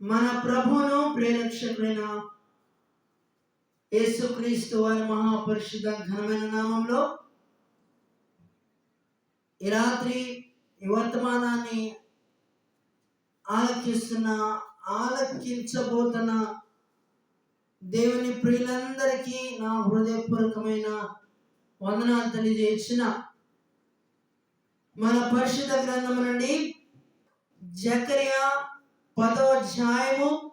మన ప్రభువును ప్రేరక్షకుడైన యేసుక్రీస్తు వారి మహాపరిశుద్ధ ఘనమైన నామంలో ఈ రాత్రి ఈ వర్తమానాన్ని ఆలకిస్తున్న ఆలకించబోతున్న దేవుని ప్రియులందరికీ నా హృదయపూర్వకమైన వందనాలు తెలియజేసిన మన పరిశుద్ధ గ్రంథము నుండి జకరియా పదో అధ్యాయము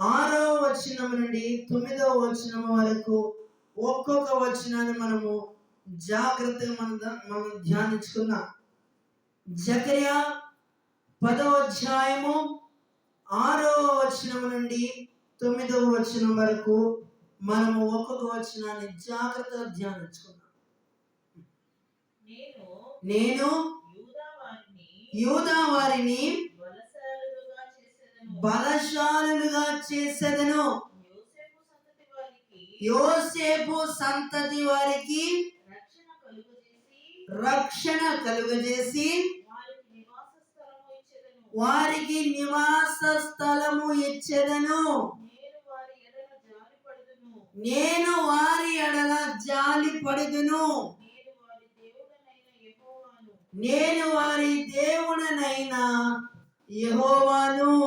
ఆరో వచనం నుండి తొమ్మిదవ వచనం వరకు ఒక్కొక్క వచనాన్ని మనము జాగ్రత్తగా మనం మనం ధ్యానించుకుందాం. జకరియా పదో అధ్యాయము ఆరో వచనం నుండి తొమ్మిదవ వచనం వరకు మనము ఒక్కొక్క వచనాన్ని జాగ్రత్తగా ధ్యానించుకుందాం. నేను నేను యూదా వారిని బలశాలులుగా చేసేదను. యోసేపు సంతతి వారికి రక్షణ కలుగజేసి వారికి నివాస స్థలము ఇచ్చేదను. నేను వారి ఎడల జాలి పడుదును. నేను వారి దేవుడనైనా యహోవాను.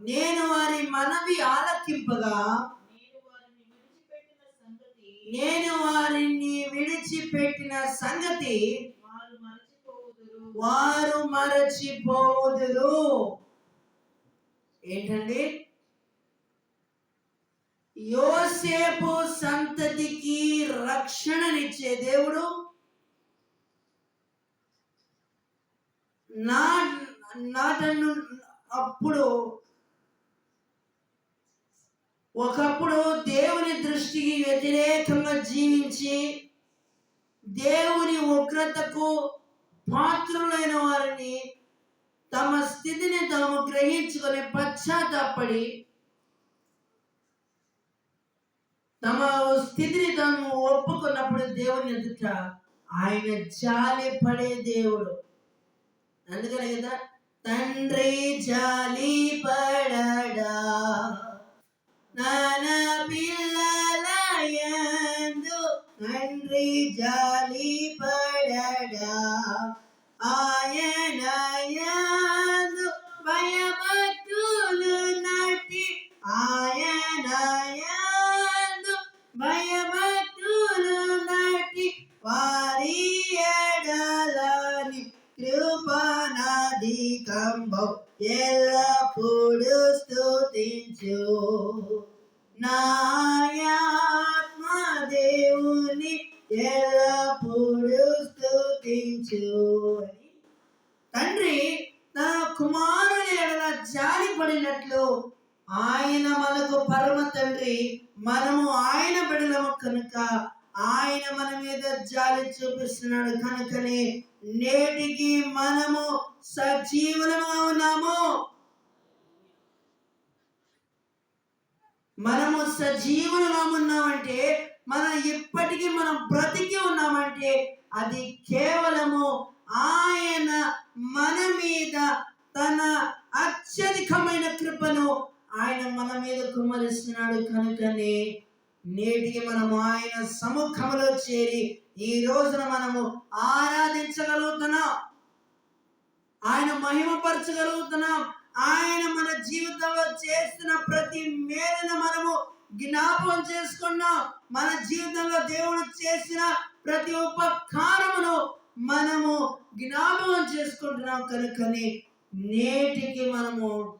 నేను వారి మనవి ఆలకింపగా. నేను వారిని విడిచిపెట్టిన సంగతి. వారు మరచిపోదురు ఏంటండి? యోసేపు సంతతికి రక్షణనిచ్చే దేవుడు. నా నాటను అప్పుడు ఒకప్పుడు దేవుని దృష్టికి వ్యతిరేకంగా జీవించి దేవుని ఉగ్రతకు పాత్రులైన వారిని తమ స్థితిని తాము గ్రహించుకొని పశ్చాత్తాపడి తమ స్థితిని తాము ఒప్పుకున్నప్పుడు దేవుని ఎదుట ఆయన జాలి పడే దేవుడు. అందుకనే కదా తండ్రి జాలి పడడా. నాన్న పిల్లల యందు తండ్రి జాలి పడడా ఆయన కనుకనే నేటికి మనము సజీవులముగా ఉన్నాము మనము సజీవులుగా ఉన్నామంటే మనం ఇప్పటికీ మనం బ్రతికి ఉన్నామంటే అది కేవలము ఆయన మన మీద తన అత్యధికమైన కృపను ఆయన మన మీద కుమ్మరిస్తున్నాడు. కనుకనే నేటికి మనము ఆయన సముఖంలో చేరి ఈ రోజున మనము ఆరాధించగలుగుతున్నాం. ఆయన మహిమపరచగలుగుతున్నాం. ఆయన మన జీవితంలో చేస్తున్న ప్రతి మేలును మనము జ్ఞాపకం చేసుకున్నాం. మన జీవితంలో దేవుడు చేసిన ప్రతి ఉపకారమును మనము జ్ఞాపకం చేసుకుంటున్నాం. కనుకని నేటికి మనము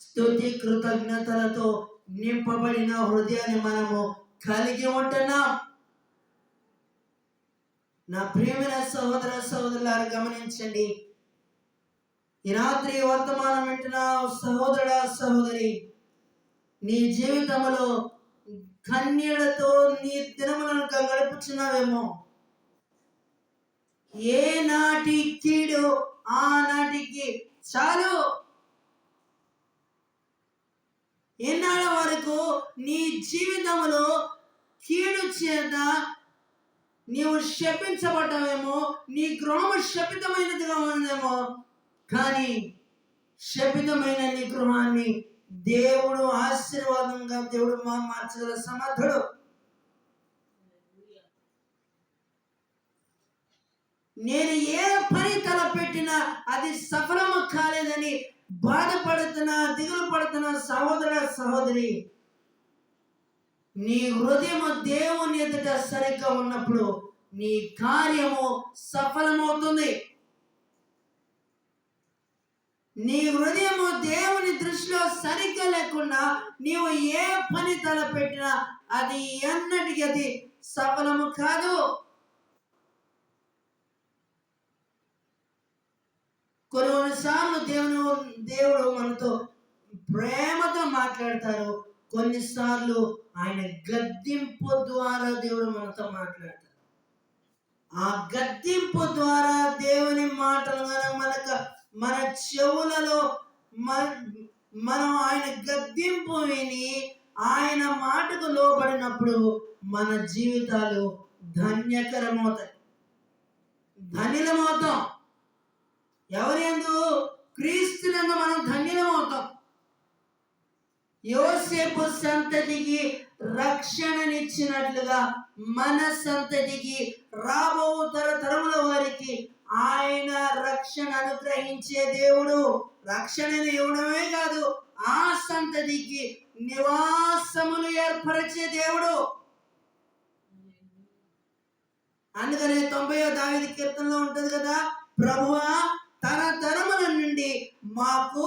స్థుతి కృతజ్ఞతలతో నింపబడిన హృదయాన్ని మనము కలిగి ఉంటున్నాం. నా ప్రియమైన సహోదర సహోదరులారు గమనించండి. ఈ రాత్రి వర్తమానం వింటున్న సహోదరుడ సహోదరి నీ జీవితంలో కన్యలతో నీ దినములను గడుపుచున్నావేమో. ఏ నాటి కీడు ఆ నాటికి చాలు. ఎన్నాళ్ళ వరకు నీ జీవితంలో కీడు చేత నీవు శపించబడ్డావేమో నీ గృహము శపితమైనదిగా ఉందేమో కానీ శపితమైన నీ గృహాన్ని దేవుడు ఆశీర్వాదంగా దేవుడు మా మార్చగల సమర్థుడు. నేను ఏ పని తలపెట్టినా అది సఫలము కాలేదని బాధపడుతున్నా దిగులు పడుతున్న సహోదర సహోదరి. నీ హృదయము దేవుని ఎదుట సరిగ్గా ఉన్నప్పుడు నీ కార్యము సఫలమవుతుంది. నీ హృదయము దేవుని దృష్టిలో సరిగ్గా లేకుండా నీవు ఏ పని తలపెట్టినా అది ఎన్నటికీ అది సఫలము కాదు. కొన్ని కొన్నిసార్లు దేవుని దేవుడు మనతో ప్రేమతో మాట్లాడతారు. కొన్నిసార్లు ఆయన గద్దింపు ద్వారా దేవుడు మనతో మాట్లాడతారు ఆ గద్దింపు ద్వారా దేవుని మాటలు మనం మనకు మన చెవులలో మన- మనం ఆయన గద్దింపు విని ఆయన మాటకు లోబడినప్పుడు మన జీవితాలు ధన్యకరమవుతాయి. ధన్యులమవుతాం. ఎవరి ఎందు? క్రీస్తునందు మనం ధన్యులమవుతాం. యోసేపు సంతతికి రక్షణనిచ్చినట్లుగా మన సంతతికి రాబో తరతరముల వారికి ఆయన రక్షణ అనుగ్రహించే దేవుడు. రక్షణను ఇవ్వడమే కాదు ఆ సంతతికి నివాసములు ఏర్పరిచే దేవుడు. అందుకనే తొంభై దావిది కీర్తనలో ఉంటుంది కదా ప్రభువా తన తరముల నుండి మాకు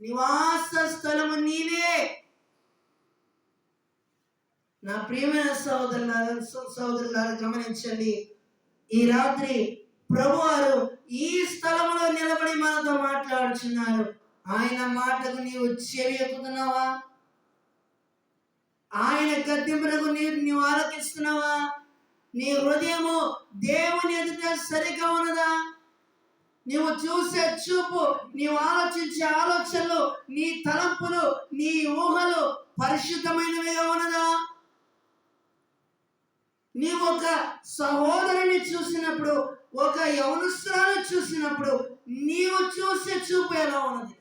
నివాస స్థలము నీవే. నా ప్రియమైన సహోదరులారా సహోదరులారా గమనించండి. ఈ రాత్రి ప్రభువారు ఈ స్థలంలో నిలబడి మనతో మాట్లాడుచున్నారు. ఆయన మాటకు నీవు చెవి ఎక్కుతున్నావా? ఆయన గద్దెంపునకు నీవు నీవు ఆలోకిస్తున్నావా? నీ హృదయము దేవుని ఎదుట సరిగా ఉన్నదా? నీవు చూసే చూపు నీవు ఆలోచించే ఆలోచనలు నీ తలంపులు నీ ఊహలు పరిశుద్ధమైనవిగా ఉన్నదా? నీవు ఒక సహోదరుని చూసినప్పుడు ఒక యవనస్తురాలు చూసినప్పుడు నీవు చూసే చూపు ఎలా ఉన్నది?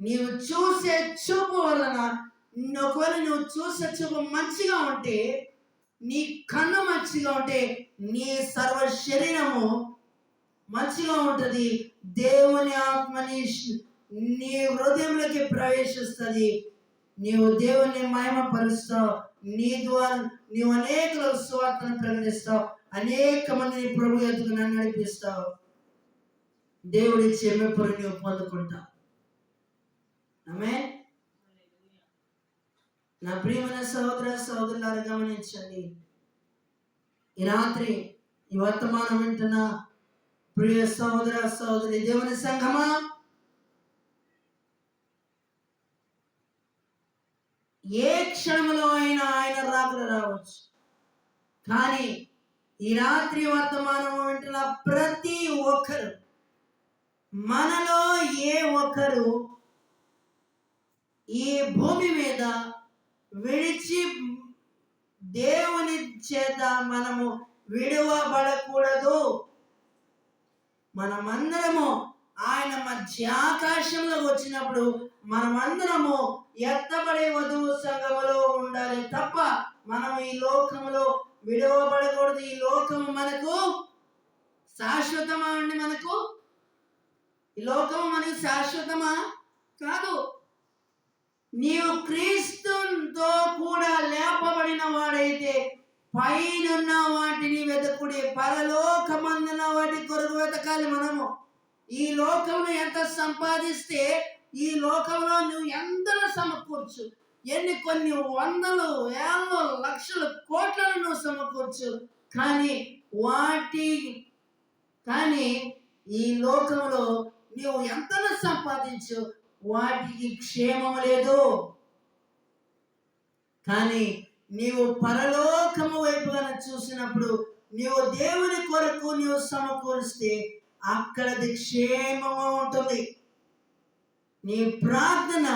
నీవు చూసే చూపు వలన ఒకవేళ నువ్వు చూసే చూపు మంచిగా ఉంటే నీ కన్ను మంచిగా ఉంటే నీ సర్వ శరీరము మంచిగా ఉంటది. దేవుని ఆత్మని నీ హృదయంలోకి ప్రవేశిస్తుంది. నీవు దేవుని మహిమపరుస్తావు. నీ ద్వారా నీవు అనేక స్వార్థను ప్రకటిస్తావు. అనేక మందిని ప్రభు ఎదుగు నన్ను నడిపిస్తావు. దేవుడి చెమ్మెపురు నీవు పొందుకుంటావు. ఆమె నా ప్రియమైన సహోదర సహోదరులారా గమనించండి. ఈ రాత్రి ఈ వర్తమానం వింటున్న ప్రియ సహోదర సహోదరి దేవుని సంఘమా? ఏ క్షణంలో అయినా ఆయన రాత్రి రావచ్చు. కానీ ఈ రాత్రి వర్తమానం వింటున్న ప్రతి ఒక్కరు మనలో ఏ ఒక్కరు ఈ భూమి మీద విడిచి దేవుని చేత మనము విడువబడకూడదు. మనమందరము ఆయన మధ్య ఆకాశంలో వచ్చినప్పుడు మనమందరము ఎత్తబడే వధువు సంఘములో ఉండాలి తప్ప మనం ఈ లోకములో విడవబడకూడదు. ఈ లోకము మనకు శాశ్వతమా అండి మనకు? ఈ లోకము మనకు శాశ్వతమా? కాదు. నీవు క్రీస్తుతో కూడా లేపబడిన వాడైతే పైనున్న వాటిని వెతుకుడి పరలోకమందున బ్రతకాలి మనము. ఈ లోకంలో ఎంత సంపాదిస్తే ఈ లోకంలో నువ్వు ఎంతను సమకూర్చు. ఎన్ని కొన్ని వందలు వేల లక్షల కోట్లను నువ్వు సమకూర్చు. కానీ వాటి కానీ ఈ లోకంలో నువ్వు ఎంత సంపాదించు? వాటికి క్షేమం లేదు. కానీ నీవు పరలోకము వైపుగా చూసినప్పుడు నీవు దేవుని కొరకు నీవు సమకూరిస్తే అక్కడది క్షేమము ఉంటుంది. నీ ప్రార్థన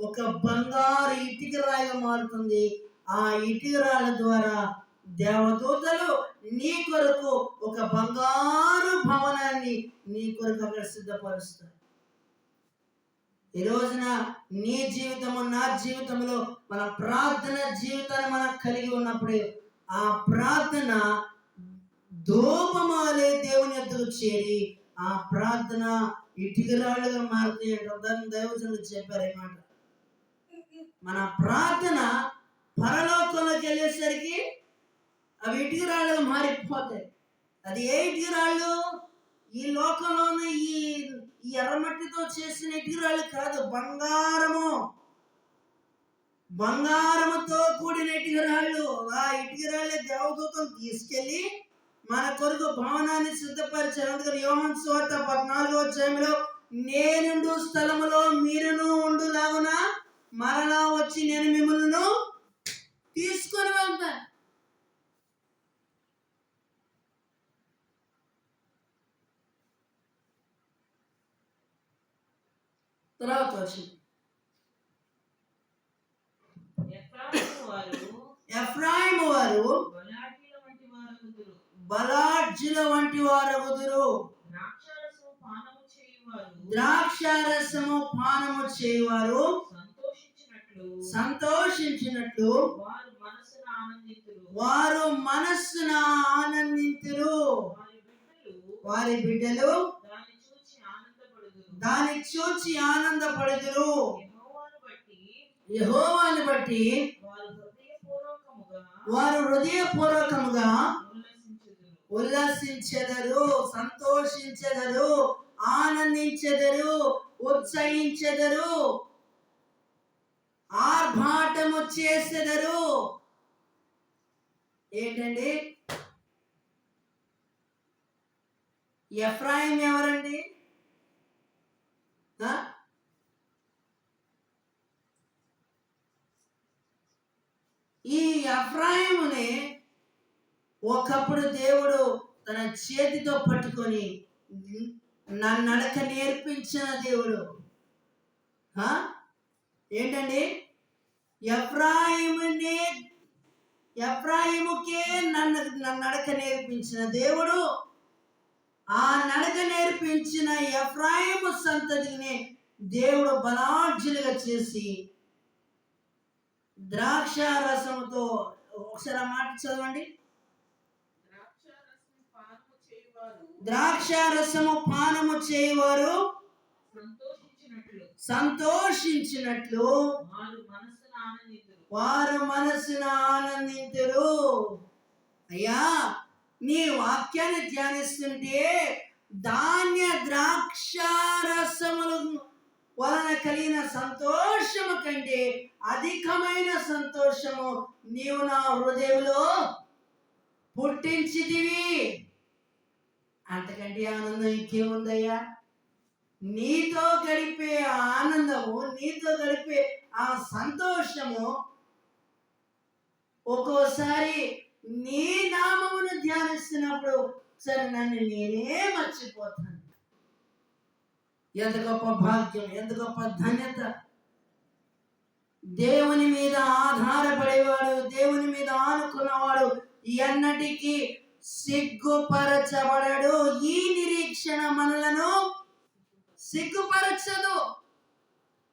ఒక బంగారు ఇటుక రాయిగా మారుతుంది. ఆ ఇటుక రాళ్ళ ద్వారా దేవదూతలు నీ కొరకు ఒక బంగారు భవనాన్ని నీ కొరకు అక్కడ సిద్ధపరుస్తారు. ఈ రోజున నీ జీవితము నా జీవితంలో మన ప్రార్థన జీవితాన్ని మనం కలిగి ఉన్నప్పుడు ఆ ప్రార్థన ధూపమాలే దేవుని ఎద్దుకు చేరి ఆ ప్రార్థన ఇటుకరాళ్ళుగా మారుతాయి అంటే దైవజనులు చెప్పారు ఈ మాట. మన ప్రార్థన పరలోకంలోకి వెళ్ళేసరికి అవి ఇటుకరాళ్ళుగా మారిపోతాయి. అది ఏ ఇటుకరాళ్ళు? ఈ లోకంలో ఉన్న ఈ ఈ ఎర్రమట్టితో చేసిన ఇటుకరాళ్ళు కాదు బంగారము. బంగారముతో కూడిన ఇటుకరాళ్ళు. ఆ ఇటుకరాళ్ళే దేవదూతం తీసుకెళ్ళి మన కొరకు భవనాన్ని సిద్ధపరిచారు. అందుకని యోహన్ సువార్త పద్నాలుగో అధ్యాయంలో నేనుండు స్థలములో మీరును ఉండులాగున మరలా వచ్చి నేను మిమ్మల్ని తీసుకొని వెళ్తాను. తర్వాత వచ్చింది. ఎఫ్రాయిము వారు ఎఫ్రాయిం వారు బలాఢ్యుల వంటి వారగుదురు. బలార్జుల వంటి వారగుదురు ద్రాక్షారసము పానము చేయువారు. ద్రాక్షారసము పానము చేయువారు. సంతోషించినట్లు. వారు మనస్సున ఆనందింతురు. వారి బిడ్డలు దాన్ని చూచి ఆనందపడుదురు. యెహోవాను బట్టి వారు హృదయపూర్వకముగా ఉల్లసించుదురు ఉల్లాసించెదరు సంతోషించెదరు ఆనందించెదరు ఉత్సహించెదరు ఆర్భాటము చేసెదరు. ఏంటండి? ఎఫ్రాయిం ఎవరండి? ఈ ఎఫ్రాయిముని ఒకప్పుడు దేవుడు తన చేతితో పట్టుకొని నా నడక నేర్పించిన దేవుడు. ఏంటండి? ఎఫ్రాయిమునే ఎఫ్రాయిముకే నన్ను నడక నేర్పించిన దేవుడు. ఆ నడక నేర్పించిన ఎఫ్రాయిము సంతతిని దేవుడు బలాఢ్యులుగా చేసి ద్రాక్ష రసముతో ఒకసారి ఆ మాట చదవండి ద్రాక్షారసము పానము చేయువారు ద్రాక్ష రసము పానము చేయవారు సంతోషించినట్లు. వారు మనసున ఆనందింతురు. అయ్యా నీ వాక్యాన్ని ధ్యానిస్తుంటే ధాన్య ద్రాక్ష రసములు వలన కలిగిన సంతోషము కంటే అధికమైన సంతోషము నీవు నా హృదయంలో పుట్టించితివి. అంతకంటే ఆనందం ఇంకేముందయ్యా నీతో గడిపే ఆనందము నీతో గడిపే ఆ సంతోషము ఒక్కోసారి నీ నామమును ధ్యానిస్తున్నప్పుడు సరే నన్ను నేనే మర్చిపోతాను. ఎంత గొప్ప భాగ్యం ఎంత గొప్ప ధన్యత. దేవుని మీద ఆధారపడేవాడు దేవుని మీద ఆనుకున్నవాడు ఎన్నటికీ సిగ్గుపరచబడడు. ఈ నిరీక్షణ మనలను సిగ్గుపరచదు.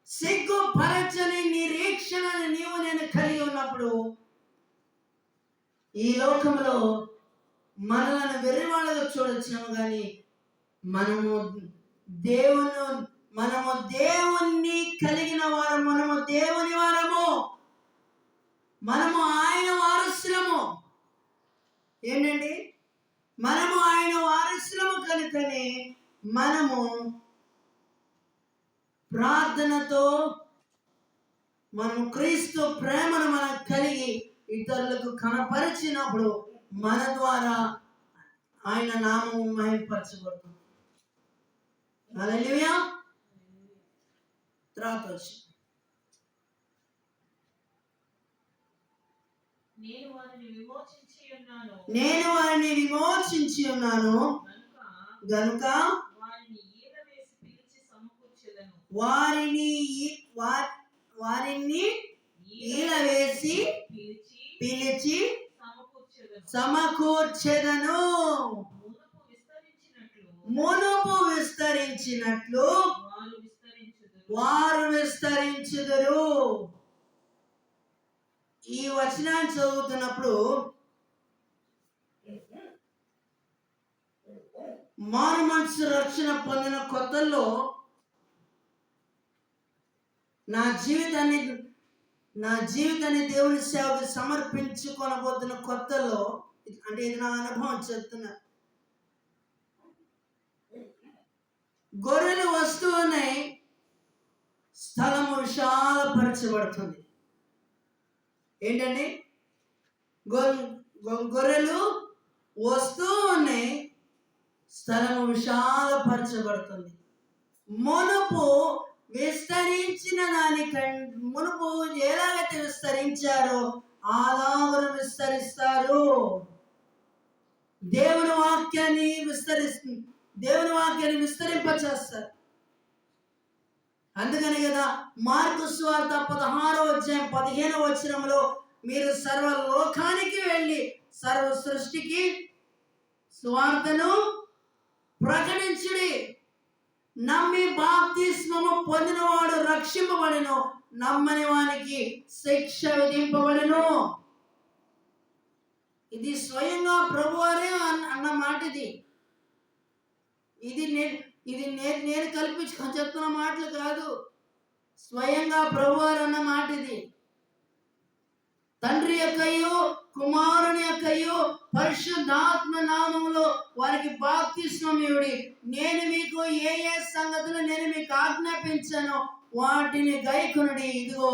సిగ్గుపరచని నిరీక్షణను నీవు నేను కలిగి ఉన్నప్పుడు ఈ లోకంలో మనలను వెర్రివాళ్ళగా చూడొచ్చాము కానీ మనము దేవుని మనము దేవుణ్ణి కలిగిన వారము మనము దేవుని వారము మనము ఆయన వారసులము. ఏంటండి? మనము ఆయన వారసులము కనుకనే మనము ప్రార్థనతో మనం క్రీస్తు ప్రేమను మనం కలిగి ఇతరులకు కనపరిచినప్పుడు మన ద్వారా ఆయన నామము మహింపరచబడుతుంది. హల్లెలూయా. తర్వాత వచ్చి నేను వారిని విమోచించి నేను వారిని విమోచించి ఉన్నాను. గనుక వారిని వారిని ఈల వేసి పిలిచి సమకూర్చెదను. మునుపు విస్తరించినట్లు. వారు విస్తరించుదురు. ఈ వచనాన్ని చదువుతున్నప్పుడు మారు మనసు రక్షణ పొందిన కొత్తల్లో నా జీవితాన్ని నా జీవితాన్ని దేవుని సేవకు సమర్పించుకొనబోతున్న కొత్తలో అంటే ఇది నా అనుభవం చెప్తున్నా. గొర్రెలు వస్తూ ఉన్నాయి స్థలము విశాలపరచబడుతుంది. ఏంటండి? గొ- గొర్రెలు వస్తూ ఉన్నాయి స్థలము విశాలపరచబడుతుంది. మునుపు విస్తరించిన దానికం మునుపు ఎలాగైతే విస్తరించారో అలాగను విస్తరిస్తారు. దేవుని వాక్యాన్ని విస్తరిస్తుంది. దేవుని వాక్యాన్ని విస్తరింపచేస్తారు. అందుకని కదా మార్కు స్వార్థ పదహారో అధ్యాయం పదిహేను వచనంలో మీరు సర్వ లోకానికి వెళ్ళి సర్వ సృష్టికి స్వార్థను ప్రకటించుడి. నమ్మి బాప్తిస్మము పొందినవాడు రక్షింపబడెను నమ్మని వానికి శిక్ష విధింపబడిను. ఇది స్వయంగా ప్రభువారే అన్న అన్న మాట ఇది ఇది నేను ఇది నేను నేను కల్పించుకొని చెప్తున్న మాటలు కాదు. స్వయంగా ప్రభువారు అన్న మాట ఇది తండ్రి యొక్కయు కుమారుని యొక్కయు పరిశుద్ధాత్మ నామములో వారికి బాప్తిస్మయుడి నేను మీకు ఏ ఏ సంగతులు నేను మీకు ఆజ్ఞాపించానో వాటిని గైకునుడి. ఇదిగో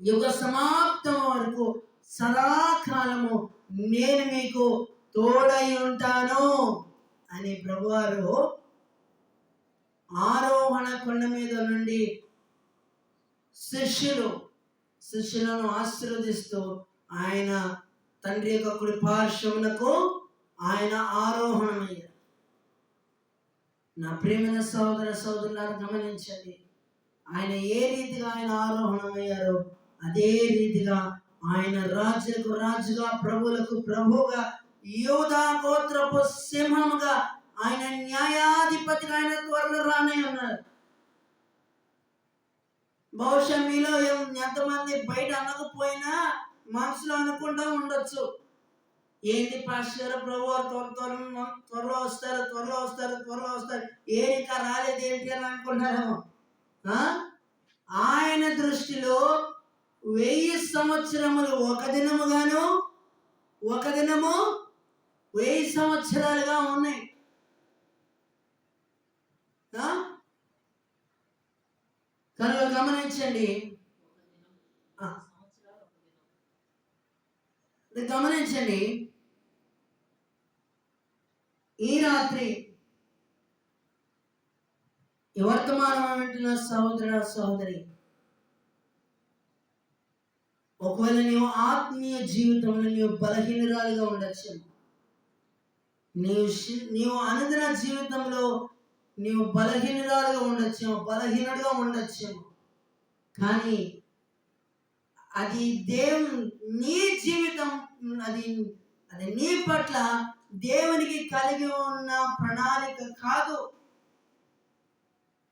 యుగ సమాప్తం వరకు సదాకాలము నేను మీకు తోడై ఉంటాను అని ప్రభువారు ఆరోహణ కొండ మీద నుండి శిష్యులు శిష్యులను ఆశీర్వదిస్తూ ఆయన తండ్రి యొక్క కుడి పార్శ్వమునకు ఆయన ఆరోహణమయ్యారు. నా ప్రేమైన సహోదర సోదరులను గమనించండి. ఆయన ఏ రీతిగా ఆయన ఆరోహణమయ్యారో అదే రీతిగా ఆయన రాజులకు రాజుగా ప్రభువులకు ప్రభువుగా యోధా గోత్రపు సింహముగా ఆయన న్యాయాధిపతిగా ఆయన త్వరలో రానే ఉన్నారు. బహుశా మీలో ఎంతమంది బయట అనకపోయినా మనసులో అనుకుంటూ ఉండొచ్చు. ఏంటి పాస్టర్ ప్రభు త్వర త్వరలో త్వరలో వస్తారు త్వరలో వస్తారు త్వరలో వస్తారు. ఏ ఇంకా రాలేదు ఏంటి అని అనుకుంటారేమో. ఆ? ఆయన దృష్టిలో వెయ్యి సంవత్సరములు ఒక దినముగాను ఒక దినము వెయ్యి సంవత్సరాలుగా ఉన్నాయి. ఆ? కనుక గమనించండి ఆ, ఇది గమనించండి ఈ రాత్రి వర్తమానం వింటున్న సహోదర సహోదరి? ఒకవేళ నీవు ఆత్మీయ జీవితంలో నీవు బలహీనరాలుగా ఉండొచ్చు. నీవు నీవు అనుదిన జీవితంలో నీవు బలహీనరాలుగా ఉండొచ్చు బలహీనుడుగా ఉండొచ్చు. కానీ అది దేవుని నీ జీవితం అది అది నీ పట్ల దేవునికి కలిగి ఉన్న ప్రణాళిక కాదు.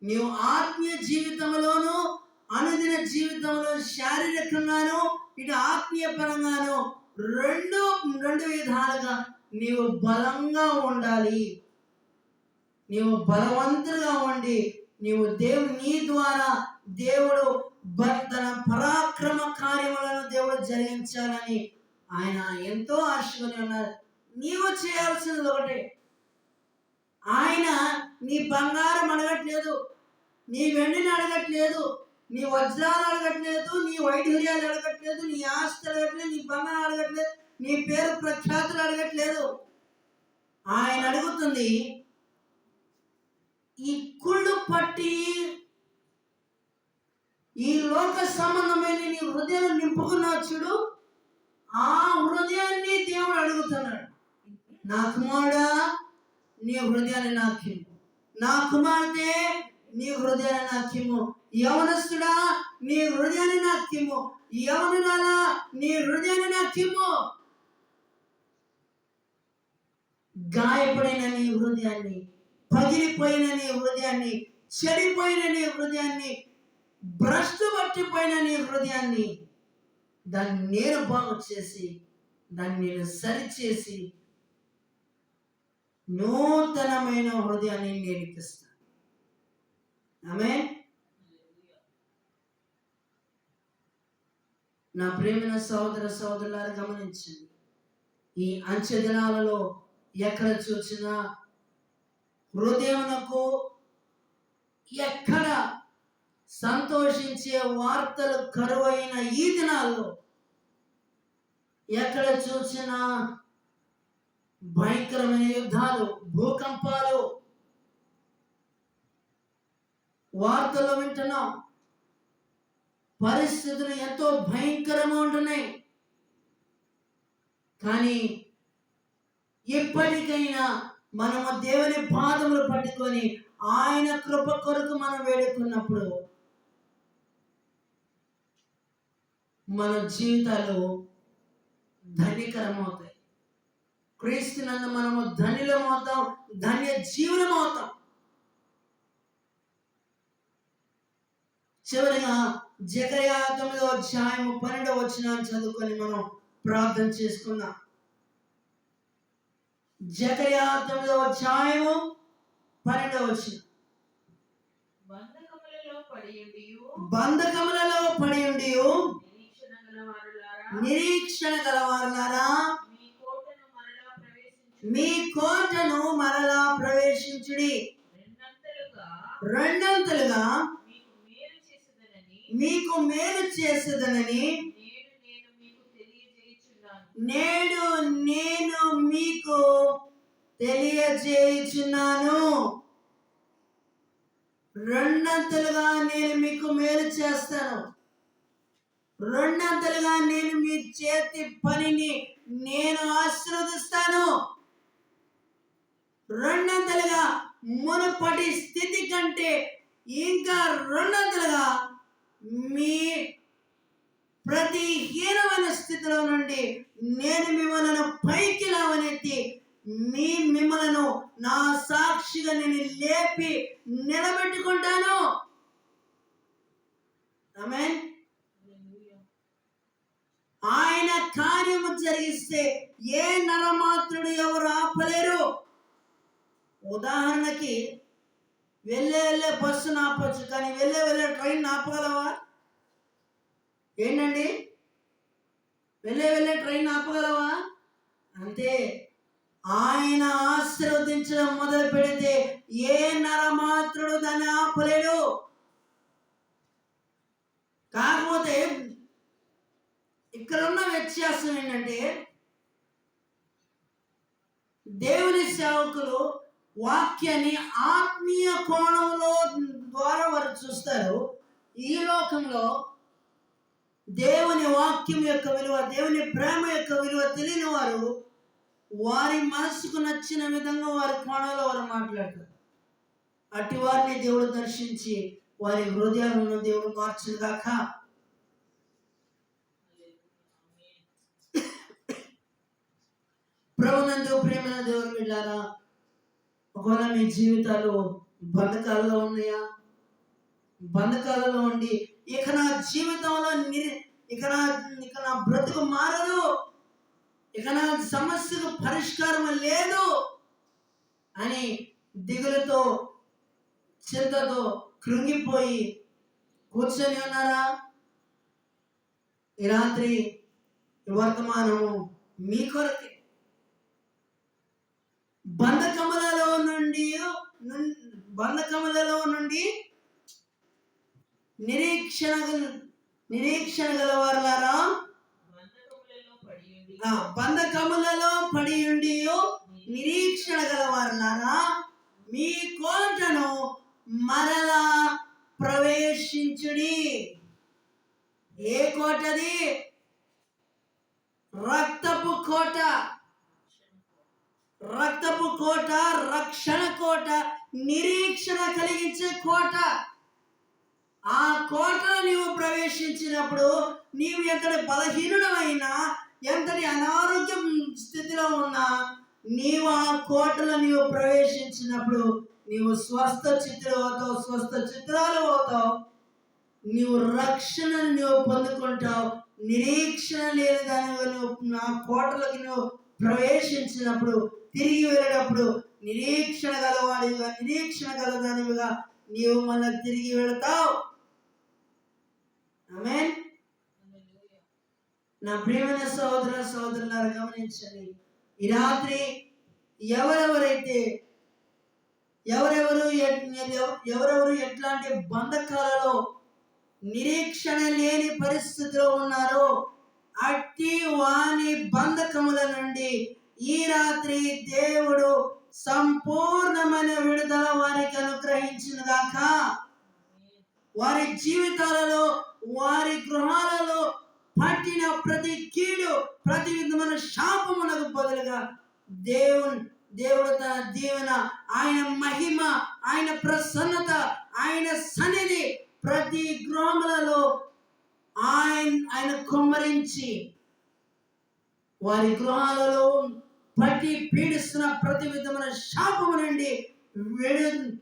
నీవు ఆత్మీయ జీవితంలోను అనుదిన జీవితంలో శారీరకంగాను ఇటు ఆత్మీయ పరంగాను రెండు రెండు విధాలుగా నీవు బలంగా ఉండాలి. నీవు బలవంతులుగా ఉండి నీవు దేవు నీ ద్వారా దేవుడు తన పరాక్రమ కార్యములను దేవుడు జరిగించాలని ఆయన ఎంతో ఆశకొని ఉన్నారు. నీవు చేయాల్సింది ఒకటే. ఆయన నీ బంగారం అడగట్లేదు నీ వెండిని అడగట్లేదు నీ వజ్రాలు అడగట్లేదు నీ వైఢూర్యాలు అడగట్లేదు నీ ఆస్తి అడగట్లేదు నీ బంగారం అడగట్లేదు నీ పేరు ప్రఖ్యాతులు అడగట్లేదు. ఆయన అడుగుతుంది ఈ కుళ్ళు పట్టి ఈ లోక సంబంధమైన నీ హృదయం నింపుకున్నావు చూడు ఆ హృదయాన్ని దేవుడు అడుగుతున్నాడు. నా కుమారుడా నీ హృదయాన్ని నాకిమ్ము నా కుమార్తె నీ హృదయాన్ని నాకిము యవనస్తుడా నీ హృదయాన్ని నాకిమ్ము యవనురాలా నీ హృదయాన్ని నాకిమ్ము గాయపడిన నీ హృదయాన్ని పగిలిపోయిన నీ హృదయాన్ని చెడిపోయిన నీ హృదయాన్ని భ్రష్టు పట్టిపోయిన నీ హృదయాన్ని దాన్ని నేను బాగు చేసి దాన్ని నేను సరిచేసి నూతనమైన హృదయాన్ని నేను ఇస్తాను ఆమె నా ప్రేమైన సహోదర సహోదరులారు గమనించండి. ఈ అంచె దినాలలో ఎక్కడ చూసినా హృదయమునకు ఎక్కడ సంతోషించే వార్తలు కరువైన ఈ దినాల్లో ఎక్కడ చూసినా భయంకరమైన యుద్ధాలు భూకంపాలు. వార్తలు వింటున్నాం. పరిస్థితులు ఎంతో భయంకరంగా ఉంటున్నాయి. కానీ ఎప్పటికైనా మనము దేవుని పాదములు పట్టుకొని ఆయన కృప కొరకు మనం వేడుకున్నప్పుడు మన జీవితాలు ధన్యకరమవుతాయి. క్రీస్తునందు మనము ధన్యులం అవుతాం ధన్య జీవనం అవుతాం చివరిగా జకరియా తొమ్మిదో అధ్యాయం పన్నెండవ వచ్చిన చదువుకొని మనం ప్రార్థన చేసుకుందాం. జకరియా తొమ్మిదవ అధ్యాయము పన్నెండవ వచ్చిన బంధకములలో పడి ఉండి నిరీక్షణ గలవారులారా? మీ కోటను మరలా ప్రవేశించుడి. రెండంతలుగా మీకు మేలు చేసేదనని నేడు నేను మీకు తెలియజేయుచున్నాను. రెండంతలుగా నేను మీకు మేలు చేస్తాను. రెండంతలుగా నేను మీ చేతి పనిని నేను ఆశీర్వదిస్తాను. రెండంతలుగా మునుపటి స్థితి కంటే ఇంకా రెండంతలుగా మీ ప్రతి హీనమైన స్థితిలో నుండి నేను మిమ్మల్ని పైకి లేవనెత్తి మీ మిమ్మలను నా సాక్షిగా నేను లేపి నిలబెట్టుకుంటాను. ఆమేన్ ఆయన కార్యము జరిగిస్తే ఏ నరమాత్రుడు ఎవరు ఆపలేరు? ఉదాహరణకి వెళ్ళే వెళ్ళే బస్సును ఆపచ్చు కానీ వెళ్ళే వెళ్ళే ట్రైన్ ఆపగలవా ఏంటండి? వెళ్ళే వెళ్ళే ట్రైన్ ఆపగలవా అంతే ఆయన ఆశీర్వదించడం మొదలు పెడితే ఏ నరమాత్రుడు దాన్ని ఆపలేడు. కాకపోతే ఇక్కడ ఉన్న వ్యత్యాసం ఏంటంటే దేవుని సేవకులు వాక్యాన్ని ఆత్మీయ కోణంలో ద్వారా వారు చూస్తారు. ఈ లోకంలో దేవుని వాక్యం యొక్క విలువ దేవుని ప్రేమ యొక్క విలువ తెలియని వారు వారి మనసుకు నచ్చిన విధంగా వారి కోణంలో వారు మాట్లాడతారు. అట్టి వారిని దేవుడు దర్శించి వారి హృదయాలను దేవుడు మార్చును ప్రభునందు ప్రేమన దేవుడు బిడ్డారా ఒకవేళ మీ జీవితాలు బంధకాలలో ఉన్నాయా? బంధకాలలో ఉండి ఇక నా జీవితంలో ఇక నా ఇక నా బ్రతుకు మారదు. ఇక నా సమస్యకు పరిష్కారం లేదు అని దిగులతో చింతతో కృంగిపోయి కూర్చొని ఉన్నారా? ఈ రాత్రి వర్తమానము మీ కొరకే. బంధకములలో నుండి నుం- బంధకములలో నుండి నిరీక్షణ నిరీక్షణ గలవారులారా? బంధకములలో పడి ఉండి నిరీక్షణ గలవారులారా? మీ కోటను మరలా ప్రవేశించుడి. ఏ కోటది? రక్తపు కోట. రక్తపు కోట రక్షణ కోట నిరీక్షణ కలిగించే కోట. ఆ కోటను నీవు ప్రవేశించినప్పుడు నీవు ఎంతటి బలహీనుడమైనా ఎంతటి అనారోగ్యం స్థితిలో ఉన్నా నీవు ఆ కోటలో నీవు ప్రవేశించినప్పుడు నీవు స్వస్థ చిత్రులు అవుతావు స్వస్థ చిత్రాలు అవుతావు. నీవు రక్షణను నువ్వు పొందుకుంటావు. నిరీక్షణ లేని దాని నువ్వు నా కోటలకి నువ్వు ప్రవేశించినప్పుడు తిరిగి వెళ్ళేటప్పుడు నిరీక్షణ గలవాడిగా నిరీక్షణ గలదానివిగా నీవు మళ్ళీ తిరిగి వెళతావు. ఆమేన్ నా ప్రియమైన సహోదర సహోదరులారా గమనించండి. ఈ రాత్రి ఎవరెవరైతే ఎవరెవరు ఎవరెవరు ఎట్లాంటి బంధకాలలో నిరీక్షణ లేని పరిస్థితిలో ఉన్నారో అట్టి వాని బంధకముల నుండి ఈ రాత్రి దేవుడు సంపూర్ణమైన విడుదల వారికి అనుగ్రహించిన గాక వారి జీవితాలలో వారి గృహాలలో పట్టిన ప్రతి కీడు ప్రతి విధమైన శాపమునకు బదులుగా దేవుని దేవుడు తన దీవెన ఆయన మహిమ ఆయన ప్రసన్నత ఆయన సన్నిధి ప్రతి గృహములలో ఆయన ఆయన కుమ్మరించి వారి గృహాలలో ప్రతి పీడిస్తున్న ప్రతి విధమైన శాపము నుండి విడి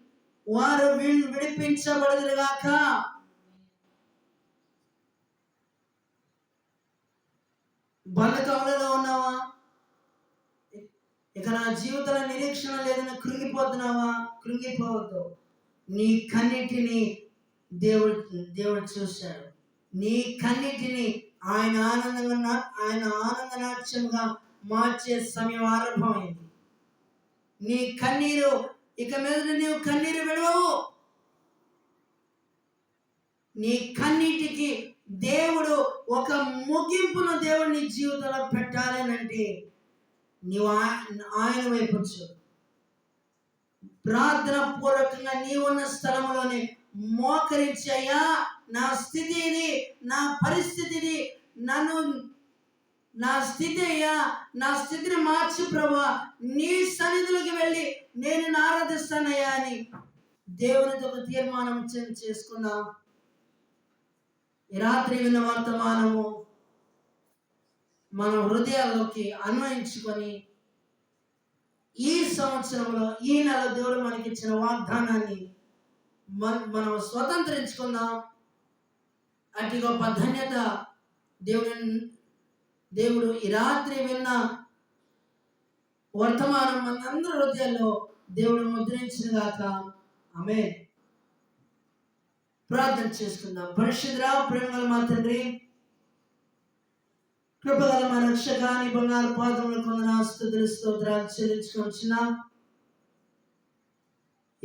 వారు వీళ్ళు విడిపించబడదురుగాక. బంధకములలో ఉన్నావా? ఇక నా జీవితంలో నిరీక్షణ లేదని కృంగిపోతున్నావా? కృంగిపోవద్దు. నీ కన్నిటిని దేవుడు దేవుడు చూశాడు. నీ కన్నిటిని ఆయన ఆనందంగా ఆయన ఆనంద నాట్యంగా మార్చే సమయం ఆరంభమైంది. నీ కన్నీరు ఇక మీద నీవు కన్నీరు విడవవు. నీ కన్నీటికి దేవుడు ఒక ముగింపును దేవుడు నీ జీవితంలో పెట్టాలనంటే నీవు ఆయన వైపు ప్రార్థన పూర్వకంగా నీవున్న స్థలంలోనే మోకరించయ్యా నా స్థితి ఇది నా పరిస్థితి ఇది నన్ను నా స్థితి అయ్యా నా స్థితిని మార్చు ప్రభా. నీ సన్నిధిలోకి వెళ్ళి నేను ఆరాధిస్తానయ్యా అని దేవునితో ఒక తీర్మానం చేసుకున్నాం ఈ రాత్రి విన్న వర్తమానము మన హృదయాల్లోకి అన్వయించుకొని ఈ సంవత్సరంలో ఈ నెల దేవుడు మనకి ఇచ్చిన వాగ్దానాన్ని మనం స్వతంత్రించుకుందాం. అటు గొప్ప ధన్యత దేవుని దేవుడు ఈ రాత్రి విన్న వర్తమానం మనందరి హృదయాల్లో దేవుడు ముద్రించిన గాక. ఆమె ప్రార్థన చేసుకుందాం. పరిశుద్ధరా ప్రేమగల మా తండ్రి కృపగల మా రక్షక నీ బంగారు పాదములు కొందన స్థుతులు స్తోత్రాలు చెల్లించుకొచ్చిన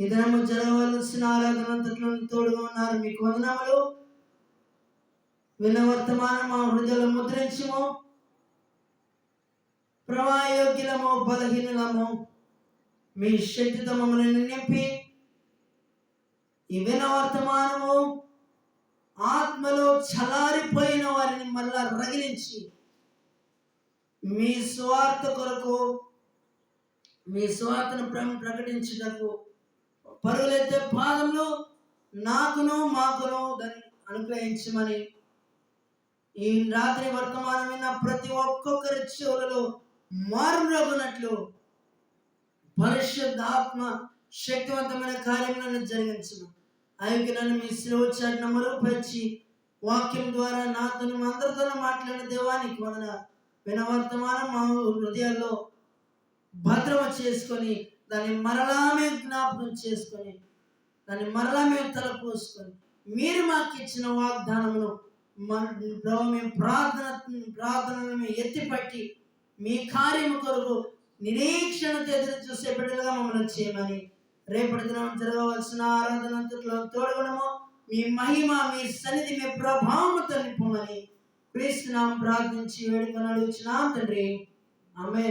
ఈ దినము జరగవలసిన ఆరాధన అంతట్లో తోడుగా ఉన్నారు. మీకు వందనములు. విన్న వర్తమానం మా హృదయంలో ముద్రించము. ప్రవాయోగ్యులము బలహీనలము మీ శక్తితో మమ్మల్ని నింపి ఈ వర్తమానము ఆత్మలో చలారిపోయిన వారిని మళ్ళా రగిలించి మీ స్వార్థ కొరకు మీ స్వార్థను ప్ర- ప్రకటించుటకు పరుగులెత్తే పాదంలో నాకును మాకును దాన్ని అనుగ్రహించమని ఈ రాత్రి వర్తమానమైన ప్రతి ఒక్కొక్కరి చెవులలో మారుమోగునట్లు పరిశుద్ధాత్మ ఆత్మ శక్తివంతమైన నన్ను జరిగించను. అయితే నన్ను మీ శిలువ చాటున మరుగుపరిచి వాక్యం ద్వారా నాతో అందరితో మాట్లాడిన దేవానికి వదన. వినవర్తమానం మా హృదయాల్లో భద్రమ చేసుకొని దాన్ని మరలా మేము జ్ఞాపకం చేసుకొని దాన్ని మరలా మేము తలపోసుకొని మీరు మాకు ఇచ్చిన వాగ్దానమును మన ప్రభు మేము ప్రార్థన ప్రార్థనను మేము ఎత్తిపట్టి మీ కార్యము కొరకు నిరీక్షణతో ఎదురు చూసే బిడ్డలుగా మమ్మల్ని చేయమని రేపటి దినం జరగవలసిన ఆరాధన తోడగడము మీ మహిమ మీ సన్నిధి మీ ప్రభావముతో నింపమని క్రీస్తునాం ప్రార్థించి వేడుకొని అడుగుచున్నాం తండ్రి. ఆమె